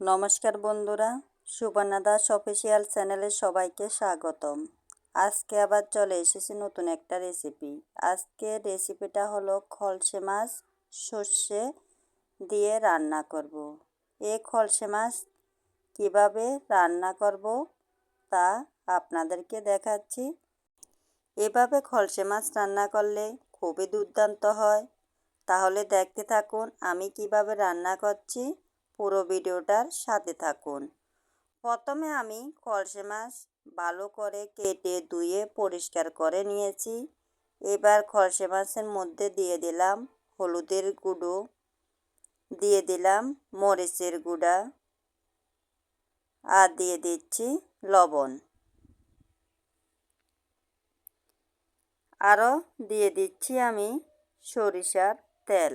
নমস্কার বন্ধুরা, সুবর্ণা দাস অফিসিয়াল চ্যানেলে সবাইকে স্বাগতম। আজকে আবার চলে এসেছি নতুন একটা রেসিপি আজকে রেসিপিটা হলো খলসে মাছ সর্ষে দিয়ে রান্না করব। এই খলসে মাছ কীভাবে রান্না করব তা আপনাদেরকে দেখাচ্ছি। এভাবে খলসে মাছ রান্না করলে খুবই দুর্দান্ত হয়। তাহলে দেখতে থাকুন আমি কীভাবে রান্না করছি। পুরো ভিডিওটার সাথে থাকুন। প্রথমে আমি কলসে মাছ ভালো করে কেটে ধুয়ে পরিষ্কার করে নিয়েছি। এবার খলসে মাছের মধ্যে দিয়ে দিলাম হলুদের গুঁড়ো, দিয়ে দিলাম মরিচের গুঁড়া আর দিয়ে দিচ্ছি লবণ। আরও দিয়ে দিচ্ছি আমি সরিষার তেল।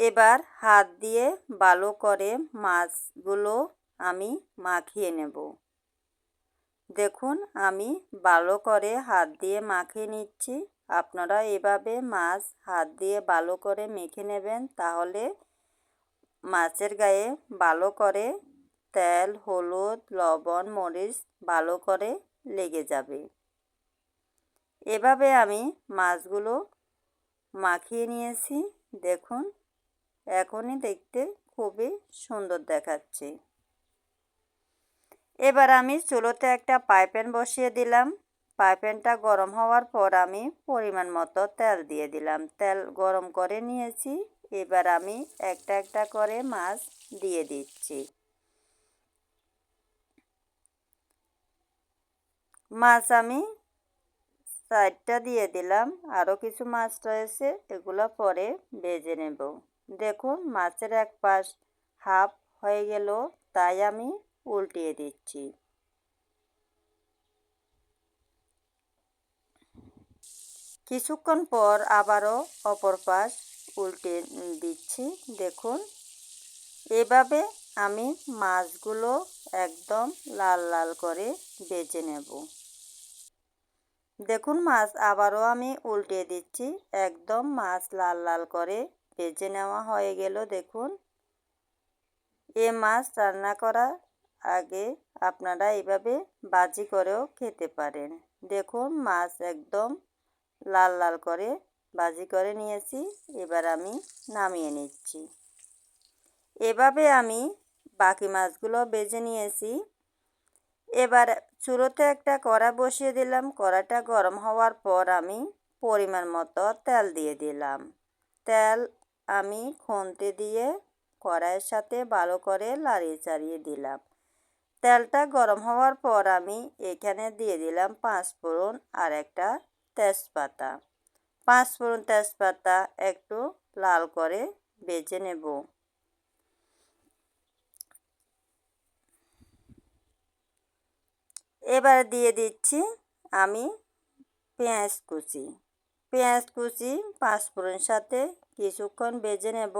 এবার হাত দিয়ে ভালো করে মাছগুলো আমি মাখিয়ে নেব। দেখুন, আমি ভালো করে হাত দিয়ে মাখিয়ে নিচ্ছি। আপনারা এভাবে মাছ হাত দিয়ে ভালো করে মেখে নেবেন, তাহলে মাছের গায়ে ভালো করে তেল, হলুদ, লবণ, মরিচ ভালো করে লেগে যাবে। এভাবে আমি মাছগুলো মাখিয়ে নিয়েছি। দেখুন এখনই দেখতে খুবই সুন্দর দেখাচ্ছে। এবার আমি চুলোতে একটা পাইপ্যান বসিয়ে দিলাম। পাইপ্যানটা গরম হওয়ার পর আমি পরিমাণ মতো তেল দিয়ে দিলাম। তেল গরম করে নিয়েছি। এবার আমি একটা একটা করে মাছ দিয়ে দিচ্ছি। মাছ আমি সাইডটা দিয়ে দিলাম। আরও কিছু মাছ রয়েছে, এগুলো পরে ভেজে নেব। দেখুন, মাছের এক পাশ হাফ হয়ে গেল, তাই আমি উল্টিয়ে দিচ্ছি। কিছুক্ষণ পর আবারও অপর পাশ উল্টে দিচ্ছি, দেখুন। এভাবে আমি মাছগুলো একদম লাল লাল করে বেজে নেব। দেখুন, মাছ আবারও আমি উল্টে দিচ্ছি, একদম মাছ লাল লাল করে ভেজে নেওয়া হয়ে গেল, দেখুন। এ মাছ রান্না করার আগে আপনারা এইভাবে বাজি করেও খেতে পারেন। দেখুন, মাছ একদম লাল লাল করে বাজি করে নিয়েছি, এবার আমি নামিয়ে নিচ্ছি। এভাবে আমি বাকি মাছগুলো বেজে নিয়েছি। এবার চুলোতে একটা কড়া বসিয়ে দিলাম। কড়াটা গরম হওয়ার পর আমি পরিমাণ মতো তেল দিয়ে দিলাম। তেল আমি খুন্তি দিয়ে কড়াইয়ের সাথে ভালো করে লাড়িয়ে চাড়িয়ে দিলাম। তেলটা গরম হওয়ার পর আমি এখানে দিয়ে দিলাম পাঁচ ফোড়ন আর একটা তেজপাতা। পাঁচ ফোড়ন তেজপাতা একটু লাল করে বেজে নেব। এবার দিয়ে দিচ্ছি আমি পেঁয়াজ কুচি। পেঁয়াজ কুচি পাঁচ পাঁচফোড়নের সাথে কিছুক্ষণ বেজে নেব।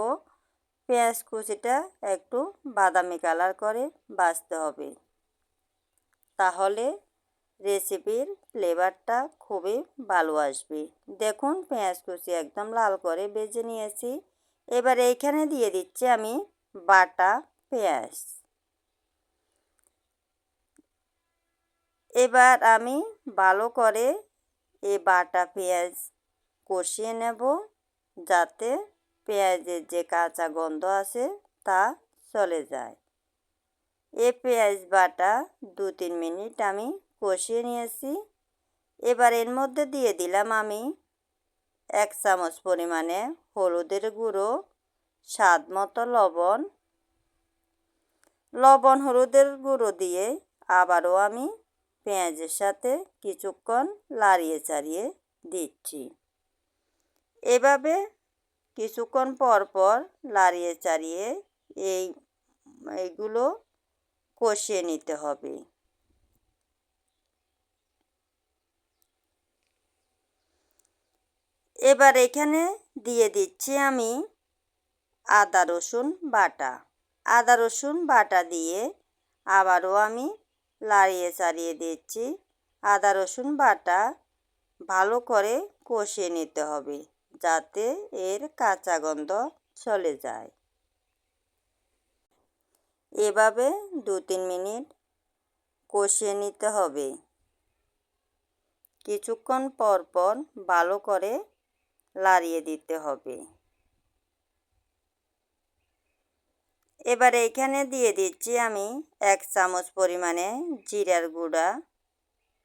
পেঁয়াজ কুচিটা একটু বাদামি কালার করে বাজতে হবে। তাহলে রেসিপির ফ্লেভারটা খুবই ভালো আসবে। দেখুন, পেঁয়াজ কুচি একদম লাল করে বেজে নিয়েছি। এবার এইখানে দিয়ে দিচ্ছি আমি বাটা পেঁয়াজ। এবার আমি ভালো করে এই বাটা পেঁয়াজ কষিয়ে নেব। যাতে পেঁয়াজের যে কাঁচা গন্ধ আছে তা চলে যায়। এ পেঁয়াজ বাটা দু তিন মিনিট আমি কষিয়ে নিয়েছি। এবার এর মধ্যে দিয়ে দিলাম আমি এক চামচ পরিমাণে হলুদের গুঁড়ো, স্বাদ মতো লবণ। লবণ, হলুদের গুঁড়ো দিয়ে আবারও আমি পেঁয়াজের সাথে কিছুক্ষণ লাড়িয়ে চাড়িয়ে দিচ্ছি। এভাবে কিছুক্ষণ পর পর লাড়িয়ে চাড়িয়ে এই, এইগুলো কষিয়ে নিতে হবে। এবার এখানে দিয়ে দিচ্ছি আমি আদা, রসুন বাটা। আদা, রসুন বাটা দিয়ে আবারও আমি লাড়িয়ে চাড়িয়ে দিচ্ছি। আদা, রসুন বাটা ভালো করে কষিয়ে নিতে হবে। যাতে এর কাঁচা গন্ধ চলে যায়। এভাবে দু তিন মিনিট কষিয়ে নিতে হবে। কিছুক্ষণ পর পর ভালো করে লাড়িয়ে দিতে হবে। এবার এখানে দিয়ে দিচ্ছি আমি এক চামচ পরিমাণে জিরার গুঁড়া।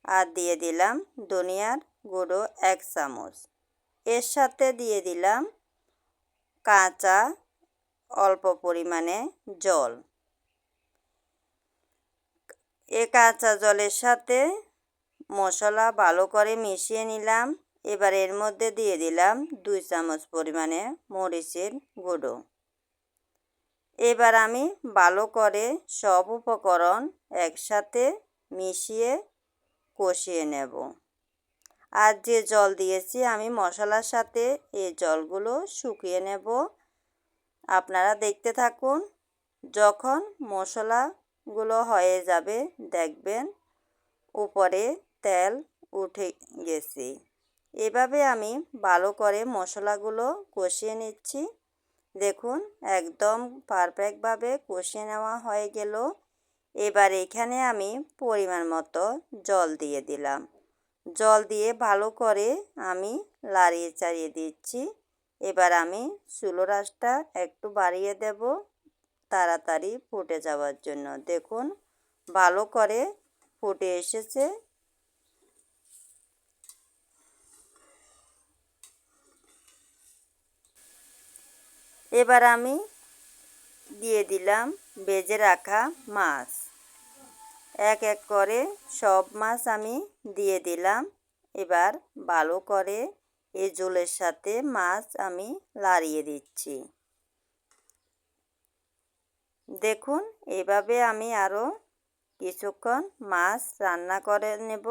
আর দিয়ে দিলাম ধনিয়ার গুঁড়ো এক চামচ। এর সাথে দিয়ে দিলাম কাঁচা অল্প পরিমাণে জল। এ কাঁচা জলের সাথে মশলা ভালো করে মিশিয়ে নিলাম। এবার এর মধ্যে দিয়ে দিলাম দুই চামচ পরিমাণে মরিচের গুঁড়ো। এবার আমি ভালো করে সব উপকরণ একসাথে মিশিয়ে কষিয়ে নেব। আর যে জল দিয়েছি, আমি মশলার সাথে এই জলগুলো শুকিয়ে নেব। আপনারা দেখতে থাকুন, যখন মশলাগুলো হয়ে যাবে, দেখবেন উপরে তেল উঠে গেছে। এভাবে আমি ভালো করে মশলাগুলো কষিয়ে নিচ্ছি। দেখুন, একদম পারফেক্টভাবে কষিয়ে নেওয়া হয়ে গেল। এবার এখানে আমি পরিমাণ মতো জল দিয়ে দিলাম। জল দিয়ে ভালো করে আমি লাড়িয়ে চাড়িয়ে দিচ্ছি। এবার আমি চুলো রাসটা একটু বাড়িয়ে দেব তাড়াতাড়ি ফুটে যাওয়ার জন্য। দেখুন, ভালো করে ফুটে এসেছে। এবার আমি দিয়ে দিলাম ভেজে রাখা মাছ। এক এক করে সব মাছ আমি দিয়ে দিলাম। এবার ভালো করে এই জলের সাথে মাছ আমি লাড়িয়ে দিচ্ছি। দেখুন, এভাবে আমি আরও কিছুক্ষণ মাছ রান্না করে নেব।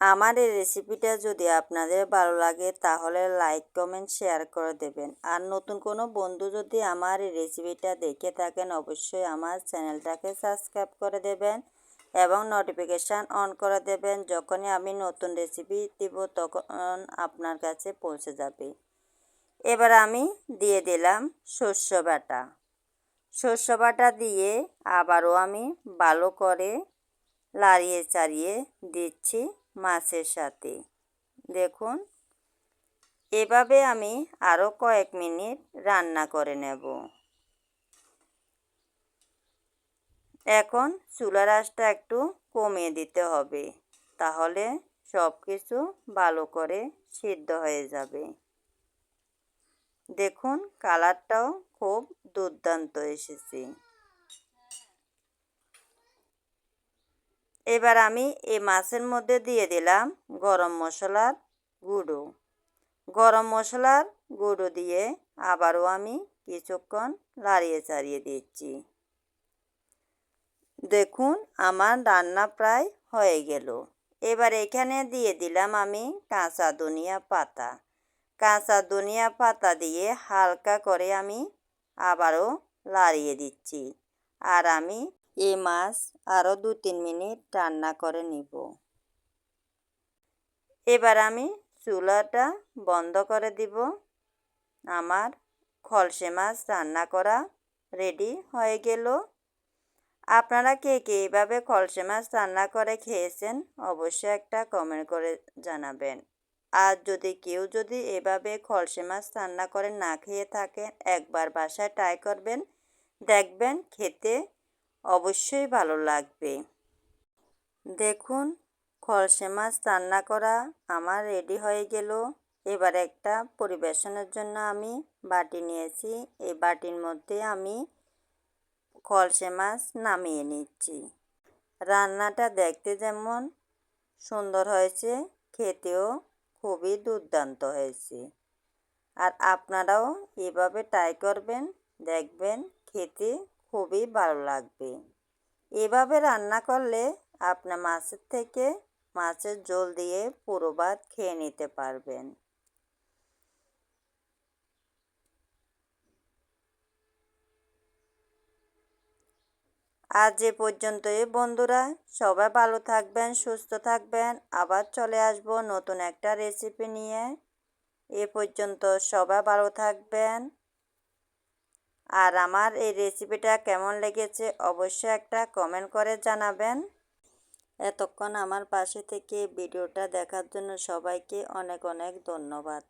আমার এই রেসিপিটা যদি আপনাদের ভালো লাগে, তাহলে লাইক কমেন্ট শেয়ার করে দেবেন। আর নতুন কোনো বন্ধু যদি আমার এই রেসিপিটা দেখে থাকেন, অবশ্যই আমার চ্যানেলটাকে সাবস্ক্রাইব করে দেবেন এবং নোটিফিকেশান অন করে দেবেন। যখনই আমি নতুন রেসিপি দিব, তখন আপনার কাছে পৌঁছে যাবে। এবার আমি দিয়ে দিলাম শস্য বাটা। শস্য বাটা দিয়ে আবারও আমি ভালো করে লাড়িয়ে চাড়িয়ে দিচ্ছি। মাছের সাথে। দেখুন, এভাবে আমি আরও কয়েক মিনিট রান্না করে নেব। এখন চুলার আঁচটা একটু কমিয়ে দিতে হবে, তাহলে সব কিছু ভালো করে সিদ্ধ হয়ে যাবে। দেখুন, কালারটাও খুব দুর্দান্ত এসেছে। এবার আমি এই মাছের মধ্যে দিয়ে দিলাম গরম মশলার গুঁড়ো। গরম মশলার গুঁড়ো দিয়ে আবারও আমি কিছুক্ষণ লাড়িয়ে চাড়িয়ে দিচ্ছি। দেখুন, আমার রান্না প্রায় হয়ে গেল। এবার এখানে দিয়ে দিলাম আমি কাঁচা ধনিয়া পাতা। কাঁচা ধনিয়া পাতা দিয়ে হালকা করে আমি আবারও লাড়িয়ে দিচ্ছি। আর আমি এই মাছ আরও দু তিন মিনিট রান্না করে নিব। এবার আমি চুলাটা বন্ধ করে দিব। আমার খলসে মাছ রান্না করা রেডি হয়ে গেল। আপনারা কে কে এইভাবে খলসে মাছ রান্না করে খেয়েছেন অবশ্যই একটা কমেন্ট করে জানাবেন। আর যদি কেউ যদি এভাবে খলসে মাছ রান্না করে না খেয়ে থাকেন, একবার বাসায় ট্রাই করবেন। দেখবেন খেতে অবশ্যই ভালো লাগবে। দেখুন, খলসে মাছ রান্না করা আমার রেডি হয়ে গেল। এবার একটা পরিবেশনের জন্য আমি বাটি নিয়েছি। এই বাটির মধ্যে আমি খলসে মাছ নামিয়ে নিচ্ছি। রান্নাটা দেখতে যেমন সুন্দর হয়েছে, খেতেও খুবই দুর্দান্ত হয়েছে। আর আপনারাও এভাবে ট্রাই করবেন, দেখবেন খেতে খুবই ভালো লাগবে। এভাবে রান্না করলে আপনার মাছের থেকে মাছের জল দিয়ে পুরো ভাত খেয়ে নিতে পারবেন। আজ যে পর্যন্তই বন্ধুরা, সবাই ভালো থাকবেন, সুস্থ থাকবেন। আবার চলে আসব নতুন একটা রেসিপি নিয়ে। এ পর্যন্ত সবাই ভালো থাকবেন। আর আমার এই রেসিপিটা কেমন লেগেছে অবশ্যই একটা কমেন্ট করে জানাবেন। এতক্ষণ আমার পাশে থেকে ভিডিওটা দেখার জন্য সবাইকে অনেক অনেক ধন্যবাদ।